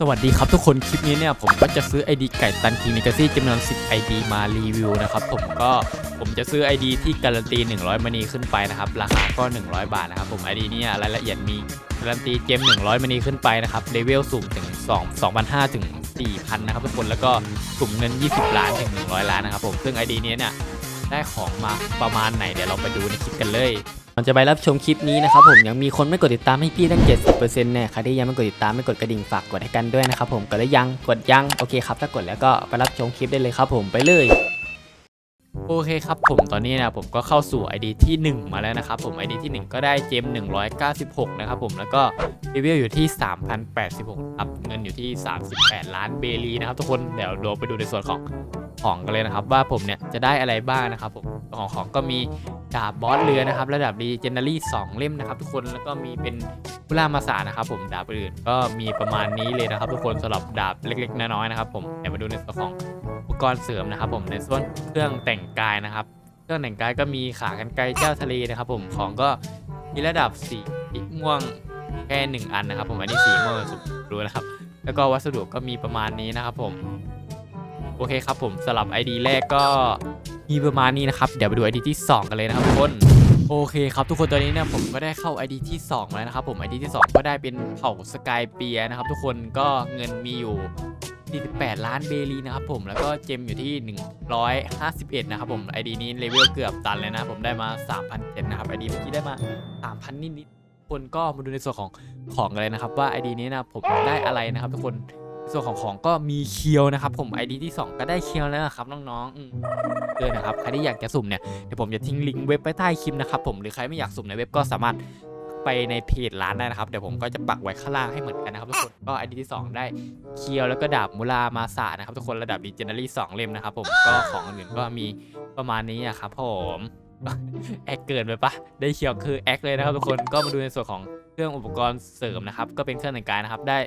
สวัสดีครับทุกคนคลิปนี้เนี่ยผมก็จะซื้อ ID ไก่ตันคิงเนกาซี่จำนวน 10 ID มารีวิวนะครับผมก็ผมจะซื้อ ID ที่การันตี 100มณีขึ้นไปนะครับราคาก็ 100 บาทนะครับผม ID เนี่ยรายละเอียดมีการันตีเกม 100มณีขึ้นไปนะครับเลเวลสูงถึง 2 2,500ถึง4,000นะครับทุกคนแล้วก็สุ่มเงิน 20 ล้านถึง 100 ล้านนะครับผมซึ่ง ID เนี้ยเนี่ยได้ของมาประมาณไหนเดี๋ยวเราไปดูในคลิปกันเลย ก่อนจะไปรับชมคลิปนี้นะครับผมยังมีคนไม่กดติดตามให้พี่ตั้ง 70%เนี่ยใครที่ยังไม่กดติดตามไม่กดกระดิ่งฝากกดให้กันด้วยนะครับผมกดแล้วยังกดยังโอเคครับถ้ากดแล้วก็ไปรับชมคลิปได้เลยครับผมไปเลยโอเคครับผมตอนนี้นะผมก็เข้าสู่ ID ที่ 1 มาแล้วนะครับผม ID ที่ 1 ก็ได้เจม 196 นะครับผมแล้วก็เลเวลอยู่ที่ 3,086ครับเงินอยู่ที่ 38 ล้านเบลีนะครับทุกคนเดี๋ยวเราไปดูในส่วนของ ของกันเลยนะครับว่าผมเนี่ยจะได้อะไรบ้างนะครับผมของของก็มีดาบบอสเรือนะครับระดับดีเจนเนอรี่2เล่มนะครับทุกคนแล้วก็มีเป็นพุลามาสานะครับผมดาบอื่นก็มีประมาณนี้เลยนะครับ ทุกคนสำหรับดาบเล็กๆน้อยๆนะครับผมเดี๋ยวมาดูในส่วนของอุปกรณ์เสริมนะครับ ผมในส่วนเครื่องแต่งกายนะครับเครื่องแต่งกายก็มีขากันไกรเจ้าทะเลนะครับ ผมของก็มีระดับสีม่วงแค่หนึ่งอันนะครับ ผมอันนี้สีม่วงสุดรู้นะครับ แล้วก็วัสดุก็มีประมาณนี้นะครับ ผม โอเคครับผมสลับ ID แรกก็มีประมาณนี้นะครับ เดี๋ยวไปดู ID ที่ 2 กันเลยนะครับทุกคนโอเคครับทุกคนตอนนี้เนี่ยผมก็ได้เข้า ID ที่ 2 แล้วนะครับผม ID ที่ 2 ก็ได้เป็นเผ่าสกายเปียนะครับทุกคนก็เงินมีอยู่48ล้านเบลีนะครับผมแล้วก็เจมอยู่ที่ 151 นะครับผม ID นี้เลเวลเกือบตันเลยนะผมได้มา 3,007นะครับ ID เมื่อกี้ได้มา 3,000 นิดๆคนก็มาดูในส่วนของของกันเลยนะครับว่า ID นี้นะผมได้อะไรนะครับทุกคน ส่วนของของก็มีเคียวนะครับ ผม ID ที่ 2 ก็ได้เคียวแล้วนะครับน้องๆเลยนะครับใครที่อยากจะสุ่มเนี่ยเดี๋ยวผมจะทิ้งลิงก์เว็บไว้ใต้คลิปนะครับผมหรือใครไม่อยากสุ่มในเว็บก็สามารถไปในเพจร้านได้นะครับเดี๋ยวผมก็จะปักไว้ข้างล่างให้เหมือนกันนะครับทุกคนก็ไอดีที่ 2 ได้เคียวแล้วก็ดาบมูลามาสานะครับทุกคนระดับดีเจนเนอรี่สองเล่มนะครับผมก็ของอื่นก็มีประมาณนี้อะครับผม แอคเกินไปปะได้เคียวคือแอคเลยนะครับทุกคนก็มาดูในส่วนของเครื่องอุปกรณ์เสริมนะครับก็เป็นเครื่องแต่งกายนะครับได้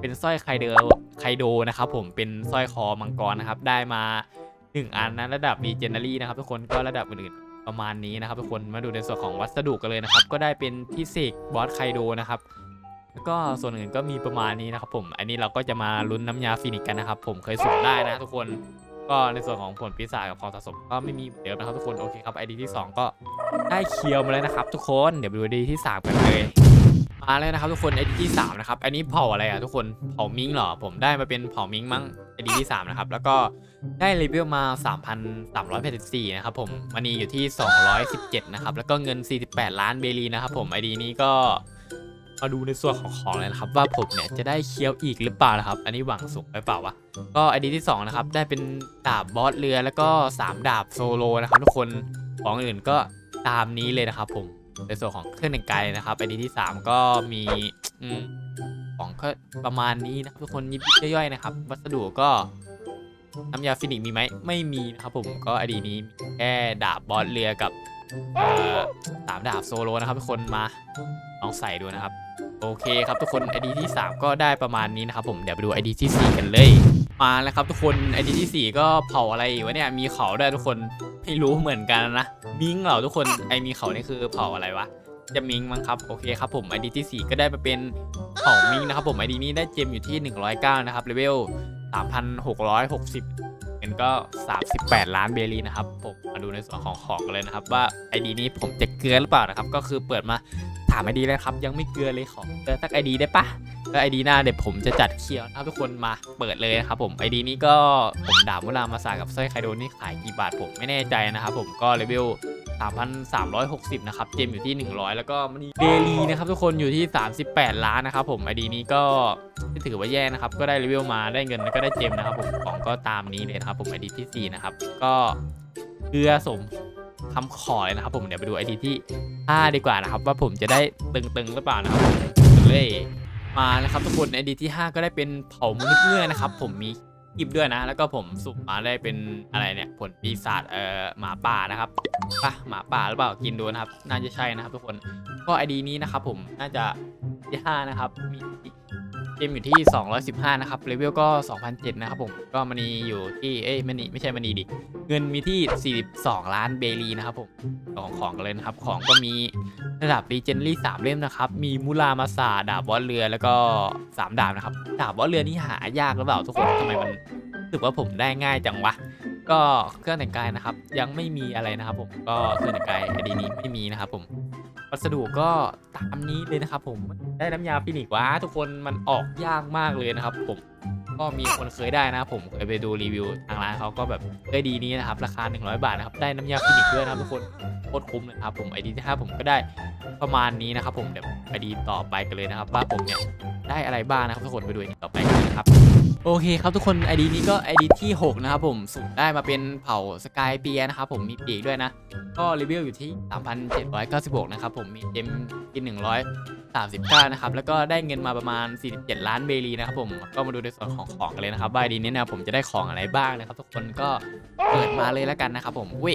เป็นสร้อยไคเดอไคโดนะครับผมเป็นสร้อยคอมังกรนะครับได้มา 1 อันนะระดับดีเจนเนอรี่นะครับทุกคนก็ระดับอื่นๆประมาณนี้นะครับทุกคนมาดูในส่วนของวัสดุกันเลยนะครับก็ได้เป็นที่เสกบอสไคโดนะครับแล้วก็ส่วนอื่นก็มีประมาณนี้นะครับผม อันนี้เราก็จะมาลุ้นน้ำยาฟินิกกันนะครับผมเคยสุ่มได้นะทุกคน ก็ในส่วนของผลปีศาจกับของสะสมก็ไม่มีเหมือนเดิมนะครับทุกคนโอเคครับไอดีที่ 2 ก็ได้เคียวมาแล้วนะครับ ทุกคนเดี๋ยวไปดูไอดีที่ 3 กันเลยมาแล้วนะครับทุกคนไอดีที่3นะครับอันนี้เผาอะไรอะทุกคนเผามิงเหรอผมได้มาเป็นเผามิงมั้งไอดีที่3นะครับแล้วก็ได้รีวิวมา 3,384นะครับผมมันนีอยู่ที่ 217นะครับแล้วก็เงิน 48 ล้านเบลีนะครับผมไอดีนี้ก็ มาดูในส่วนของของเลยนะครับ ว่าผมเนี่ยจะได้เคี้ยวอีกหรือเปล่านะครับ อันนี้หวังสูงไปเปล่าวะก็ไอดีที่2นะครับได้เป็นดาบบอสเรือแล้วก็ 3 ดาบโซโลนะครับทุกคนของอื่นก็ตามนี้เลยนะครับ ผมในส่วนของเครื่องแต่งกายนะครับไอดีที่ 3 ก็มีอของก็ประมาณนี้นะครับทุกคนยิบย่อยๆนะครับ วัสดุก็น้ำยาฟินิกมีไหมไม่มีนะครับผมก็อดีนี้แค่ดาบบอสเรือกับสามดาบโซโลนะครับทุกคนมาลองใส่ดูนะครับ โอเคครับทุกคน ID ที่ 3 ก็ได้ประมาณนี้นะครับผมเดี๋ยวไปดู ID ที่ 4 กันเลยมาแล้วครับทุกคน ID ที่ 4 ก็เผาอะไรวะเนี่ยมีเขาด้วยทุกคนไม่รู้เหมือนกันนะมิงเหรอทุกคนไอมีเขานี่คือเผาอะไรวะจะมิงมั้งครับโอเคครับผม ID ที่ 4 ก็ได้ไปเป็นเผามิงนะครับผม ID นี้ได้เจมอยู่ที่ 109 นะครับเลเวล3,660เงินก็ 38 ล้านเบลีนะครับ ผมมาดูในส่วนของของกันเลยนะครับ ว่า ID นี้ผมจะเกลือหรือเปล่านะครับ ก็คือเปิดมาาม ID แล้วครับ ยังไม่เกลือเลยขอเกลือสัก ID ได้ปะก็ ID หน้าเดี๋ยวผมจะจัดเคียวนะครับทุกคนมาเปิดเลยนะครับผม ID นี้ก็ผมดาบมุรามาสากับสร้อยไคโดนี่ขายกี่บาทผมไม่แน่ใจนะครับผมก็เลเวล3,360 นะครับ เจมอยู่ที่ 100 แล้วก็มันเดลีนะครับทุกคนอยู่ที่ 38 ล้านนะครับผมไอดีนี้ก็ไม่ถือว่าแย่นะครับ ก็ได้รีวิวมาได้เงินแล้วก็ได้เจมนะครับผมของก็ตามนี้เลยนะครับผมไอดีที่ 4 นะครับ ก็เกลือสม คำขอเลยนะครับผมเดี๋ยวไปดูไอดีที่5ดีกว่านะครับ ว่าผมจะได้ตึงๆหรือเปล่านะครับมเลยมาแล้วครับทุกคนไอดีที่ 5 ก็ได้เป็นเผามนุษย์เงื่อยนะครับ ผมมีกิบด้วยนะ แล้วก็ผมสุ่มมาได้เป็นอะไรเนี่ยผลปีศาจเอ่อหมาป่านะครับป่ะหมาป่าหรือเปล่ากินดูนะครับ น่าจะใช่นะครับ ทุกคนก็ไอดีนี้นะครับผมน่าจะที่ห้านะครับมี เกมอยู่ที่ 215 นะครับเลเวลก็ 2,007 นะครับผม ก็มันนีอยู่ที่ เอ้ยมันนีไม่ใช่มันนีดิ เงินมีที่ 42 ล้านเบลีนะครับผม ของของกันเลยนะครับ ของก็มีระดับ Legendary 3เล่มนะครับ มีมูรามาซาดาบวอลเรือ แล้วก็ 3 ดาบนะครับ ดาบวอลเรือนี่หายากหรือเปล่าทุกคนทำไมมันรู้สึกว่าผมได้ง่ายจังวะ ก็เครื่องแต่งกายนะครับ ยังไม่มีอะไรนะครับผม ก็เครื่องแต่งกายอดีนี้ไม่มีนะครับผม วัสดุก็ตามนี้เลยนะครับผมได้น้ำยาฟินิกซ์วะทุกคนมันออกยากมากเลยนะครับ ผมก็มีคนเคยได้นะผมเคยไปดูรีวิวทางร้านเขาก็แบบได้ดีนี้นะครับ ราคา 100 บาทนะครับได้น้ำยาฟินิกด้วยนะครับทุกคนโคตรคุ้มเลยครับผมไอดีที่ห้าผมก็ได้ประมาณนี้นะครับ ผมเดี๋ยวไอดีต่อไปกันเลยนะครับ ว่าผมเนี่ยได้อะไรบ้างนะครับทุกคนไปดูต่อไปกันนะครับ โอเคครับทุกคน ID นี้ก็ ID ที่ 6 นะครับผมสุ่มได้มาเป็นเผ่าสกายเปียนะครับผมมีปีกด้วยนะ ก็รีวิวอยู่ที่ 3,796 นะครับผมมีเจมกิน139 นะครับ แล้วก็ได้เงินมาประมาณ 47 ล้านเบลีนะครับผมก็มาดูในส่วนของของกันเลยนะครับว่าดีนี้นะผมจะได้ของอะไรบ้างนะครับ ทุกคนก็เปิดมาเลยแล้วกันนะครับผมวิ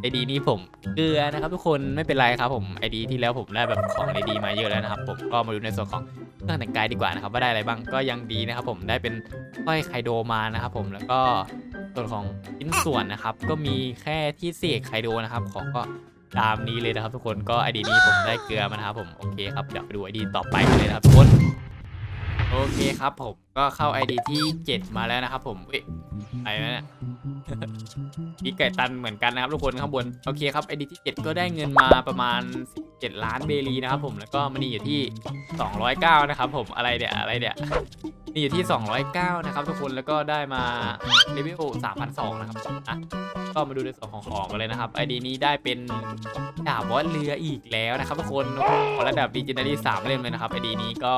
ไอดีนี้ผมเกลือนะครับ ทุกคนไม่เป็นไรครับผมไอดีที่แล้วผมได้แบบของดีๆมาเยอะแล้วนะครับผมก็มาดูในส่วนของเครื่องแต่งกายดีกว่านะครับว่าได้อะไรบ้างก็ยังดีนะครับ ผมได้เป็นสร้อยไคโดมานะครับผมแล้วก็ส่วนของชิ้นส่วนนะครับ ก็มีแค่ที่เสกไคโดนะครับ ของก็ตามนี้เลยนะครับ ทุกคนก็ไอดีนี้ผมได้เกลือมานะครับผมโอเคครับเดี๋ยวไปดูไอดีต่อไปกันเลยนะครับทุกคน โอเคครับผมก็เข้าไอดีที่ 7 มาแล้วนะครับผมเอ้ยไปแล้วเนี่ยพีไก่ตันเหมือนกันนะครับทุกคนข้างบน โอเคครับไอดีที่ 7 ก็ได้เงินมาประมาณ 7 ล้านเบลีนะครับผมแล้วก็มันนี่อยู่ที่ 209 นะครับผมอะไรเนี่ยอะไรเนี่ยนี่อยู่ที่ 209 นะครับทุกคนแล้วก็ได้มาเลเวล3,200นะครับอะก็มาดูในส่วนของของกันเลยนะครับไอดีนี้ได้เป็นดาบวอลเรืออีกแล้วนะครับทุกคนโอ้โหระดับดิจิทัล3เล่มเลยนะครับไอดีนี้ก็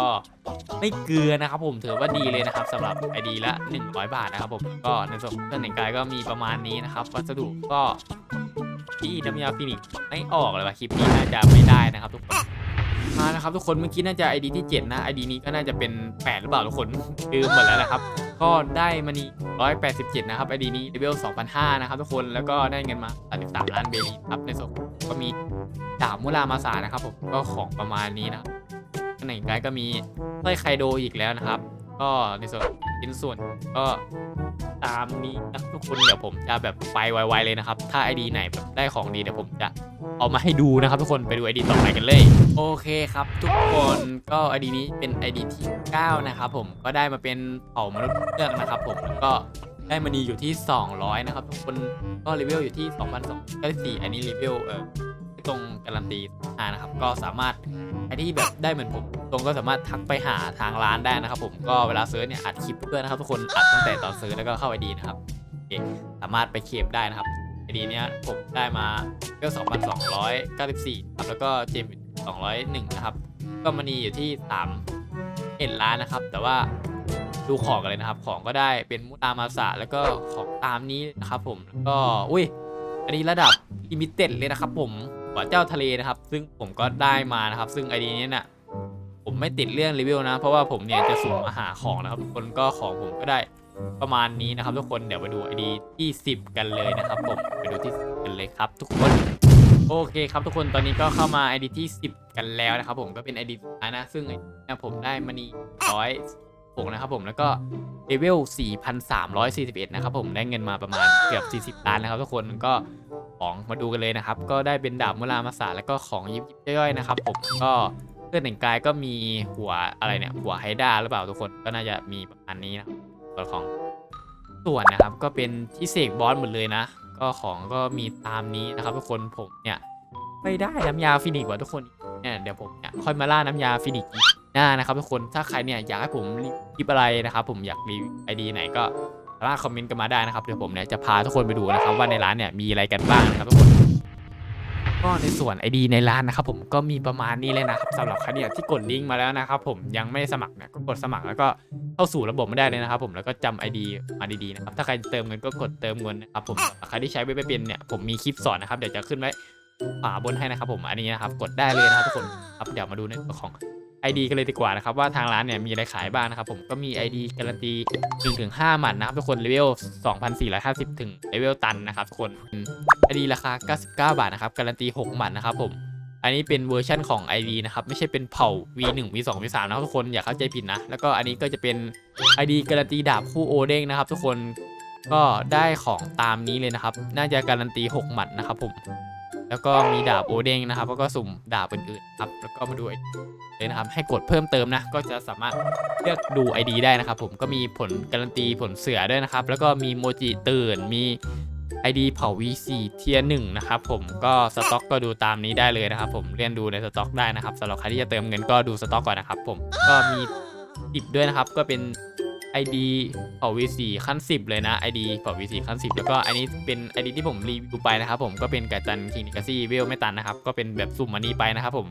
ไม่เกลือนะครับผมถือว่าดีเลยนะครับสำหรับไอดีละ 100 บาทนะครับผมก็ในส่วนของเครื่องแต่งกายก็มีประมาณนี้นะครับวัสดุก็ ที่น้ำยาฟินิกไม่ออกเลยว่าคลิปนี้น่าจะไม่ได้นะครับทุกคนมานะครับทุกคนเมื่อกี้น่าจะ ID ที่ 7 นะ ID นี้ก็น่าจะเป็น 8 หรือเปล่าทุกคนลืมหมดแล้วนะครับ ก็ได้มานี่187 นะครับ ID นี้เลเวล2,500นะครับทุกคนแล้วก็ได้เงินมา 33 ล้านเบลีครับในส่วนก็มีดาบมุรามาสานะครับผมก็ของประมาณนี้นะข้างในกายก็มีสร้อยไคโดอีกแล้วนะครับ ก็ในส่วนชิ้นส่วนก็ ตามนี้นะทุกคนเดี๋ยวผมจะแบบไปไวๆเลยนะครับ ถ้า ID ไหนแบบได้ของดีเดี๋ยวผมจะเอามาให้ดูนะครับ ทุกคนไปดู ID ต่อไปกันเลย โอเคครับ ทุกคนก็ ID นี้เป็น ID ที่9นะครับผมก็ได้มาเป็นเผ่ามนุษย์เลือกนะครับ ผมแล้วก็ได้มานีอยู่ที่ 200 นะครับ ทุกคนก็เลเวลอยู่ที่2,294อันนี้เลเวลเออ ตรงการันตีอ่านะครับก็สามารถใครที่แบบได้เหมือนผมตรงก็สามารถทักไปหาทางร้านได้นะครับ ผมก็เวลาซื้อเนี่ยอัดคลิปด้วยนะครับทุกคนอัดตั้งแต่ตอนซื้อแล้วก็เข้า ID นะครับโอเคสามารถไปเคลมได้นะครับไอดีเนี้ยผมได้มาก็2,294ครับแล้วก็เจมส์201นะครับ ก็มันนีอยู่ที่3เอ็ดล้านนะครับ แต่ว่าดูของกันเลยนะครับ ของก็ได้เป็นมุตามาสะแล้วก็ของตามนี้นะครับ ผมแล้วก็อุ้ยอันนี้ระดับลิมิเต็ดเลยนะครับผม หัวเจ้าทะเลนะครับ ซึ่งผมก็ได้มานะครับ ซึ่งไอดีนี้น่ะผมไม่ติดเรื่องรีวิวนะ เพราะว่าผมเนี่ยจะสุ่มมาหาของนะครับทุกคนก็ของผมก็ได้ประมาณนี้นะครับทุกคนเดี๋ยวไปดู ID ที่ 10 กันเลยนะครับผมไปดูที่กันเลยครับ ทุกคนโอเคครับทุกคนตอนนี้ก็เข้ามา ID ที่ 10 กันแล้วนะครับผมก็เป็น ID สุดท้ายนะ ซึ่งเนี่ยผมได้มานี่ร้อยหกนะครับผมแล้วก็เลเวล4,341 นะครับผมได้เงินมาประมาณเกือบ 40 ล้านนะครับทุกคนก็ ของมาดูกันเลยนะครับ ก็ได้เป็นดาบมุรามาสาแล้วก็ของยิบย่อยๆนะครับ ผมก็เครื่องแต่งกายก็มีหัวอะไรเนี่ย หัวไฮด้าหรือเปล่าทุกคนก็น่าจะมีประมาณนี้นะส่วนของส่วนนะครับก็เป็นที่เสกบอสหมดเลยนะ ก็ของก็มีตามนี้นะครับทุกคนผมเนี่ยไม่ได้น้ำยาฟินิกส์ว่ะทุกคนเนี่ยเดี๋ยวผมเนี่ยค่อยมาล่าน้ำยาฟินิกส์หน้านะครับทุกคนถ้าใครเนี่ยอยากให้ผมรีวิวอะไรนะครับ ผมอยากรีวิวไอดีไหนก็ สามารถคอมเมนต์กันมาได้นะครับเดี๋ยวผมเนี่ยจะพาทุกคนไปดูนะครับว่าในร้านเนี่ยมีอะไรกันบ้างนะครับทุกคนก็ในส่วน ID ในร้านนะครับผมก็มีประมาณนี้เลยนะครับสำหรับใครเนี่ยที่กดลิงก์มาแล้วนะครับผมยังไม่สมัครเนี่ยก็กดสมัครแล้วก็เข้าสู่ระบบไม่ได้เลยนะครับผมแล้วก็จำ ID มาดีๆนะครับถ้าใครเติมเงินก็กดเติมเงินนะครับผมใครที่ใช้เว็บไม่เป็นเนี่ยผมมีคลิปสอนนะครับเดี๋ยวจะขึ้นไว้ขวาบนให้นะครับผมอันนี้นะครับกดได้เลยนะครับทุกคนครับเดี๋ยวมาดูในส่วนของ ID กันเลยดีกว่านะครับว่าทางร้านเนี่ยมีอะไรขายบ้างนะครับผมก็มี ID การันตี1ถึง5หมัดนะครับทุกคนเลเวล 2,450 ถึงเลเวลตันนะครับทุกคน ID ราคา 99 บาทนะครับการันตี 6 หมัดนะครับผมอันนี้เป็นเวอร์ชั่นของ ID นะครับ ไม่ใช่เป็นเผ่า V1 V2 V3 นะครับทุกคนอย่าเข้าใจผิดนะ แล้วก็อันนี้ก็จะเป็น ID การันตีดาบคู่โอเด้งนะครับ ทุกคนก็ได้ของตามนี้เลยนะครับ น่าจะการันตี 6 หมัดนะครับผม แล้วก็มีดาบโอเด้งนะครับแล้วก็สุ่มดาบอื่นๆครับแล้วก็มาดูเลยนะครับให้กดเพิ่มเติมนะ ก็จะสามารถเลือกดู ID ได้นะครับ ผมก็มีผลการันตีผลเสือด้วยนะครับ แล้วก็มีโมจิตื่นมี ID เผา V4 เทียร์หนึ่งนะครับผมก็สต็อกก็ดูตามนี้ได้เลยนะครับ ผมเรียนดูในสต็อกได้นะครับสำหรับใครที่จะเติมเงินก็ดูสต็อกก่อนนะครับ ผมก็มีติดด้วยนะครับ ก็เป็น ID เผา V4 ขั้น 10 เลยนะ ID เผา V4 ขั้น 10 แล้วก็อันนี้เป็น ID ที่ผมรีวิวไปนะครับผมก็เป็นกาจันคิงนิกาซี่เวลไม่ตันนะครับ ก็เป็นแบบสุ่มมันนี้ไปนะครับผม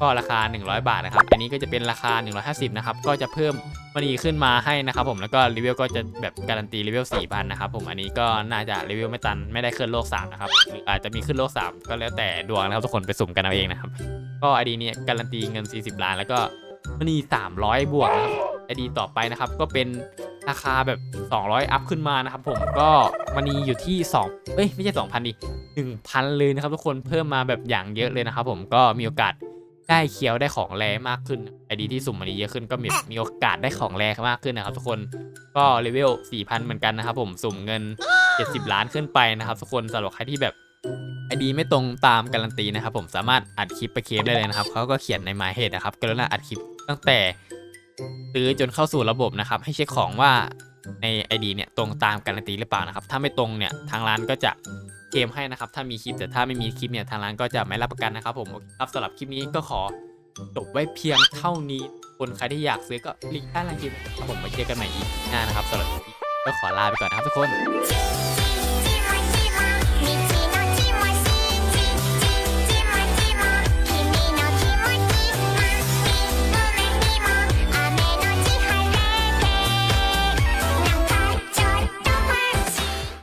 ก็ราคา 100 บาทนะครับ อันนี้ก็จะเป็นราคา 150 นะครับ ก็จะเพิ่มมันนีขึ้นมาให้นะครับผมแล้วก็รีวิวก็จะแบบการันตีรีวิว4,000นะครับผมอันนี้ก็น่าจะรีวิวไม่ตันไม่ได้ขึ้นโลก3นะครับหรืออาจจะมีขึ้นโลก 3 ก็แล้วแต่ดวงนะครับทุกคนไปสุ่มกันเอาเองนะครับก็ไอดีนี่ยการันตีเงิน 40 ล้าน แล้วก็มันนี300 บวกนะครับ ไอดีต่อไปนะครับ ก็เป็นราคาแบบ 200 อัพขึ้นมานะครับ ผมก็มันนีอยู่ที่ 2 เอ้ย ไม่ใช่ 2,000ดิ1,000 เลยนะครับ ทุกคนเพิ่มมาแบบอย่างเยอะเลยนะครับ ผมก็มีโอกาสได้เคี้ยวได้ของแรงมากขึ้นไอดีที่สุ่มมันนี้เยอะขึ้นก็มีมีโอกาสได้ของแรงมากขึ้นนะครับ ทุกคนก็เลเวล 4,000 เหมือนกันนะครับผมสุ่มเงิน 70 ล้านขึ้นไปนะครับ ทุกคนสำหรับใครที่แบบไอดีไม่ตรงตามการันตีนะครับ ผมสามารถอัดคลิปไปเคลมได้เลยนะครับเขาก็เขียนในมาเหตุนะครับกรุณาอัดคลิปตั้งแต่ ซื้อจนเข้าสู่ระบบนะครับ ให้เช็คของว่าใน ID เนี่ยตรงตามการันตีหรือเปล่านะครับ ถ้าไม่ตรงเนี่ยทางร้านก็จะเกมให้นะครับ ถ้ามีคลิปแต่ถ้าไม่มีคลิปเนี่ยทางร้านก็จะไม่รับประกันนะครับผมครับสำหรับคลิปนี้ก็ขอจบไว้เพียงเท่านี้ คนใครที่อยากซื้อก็ลิงก์ใต้ล่างคลิปครับผมมาเจอกันใหม่อีกหน้านะครับสำหรับคลิปนี้ก็ขอลาไปก่อนนะครับทุกคน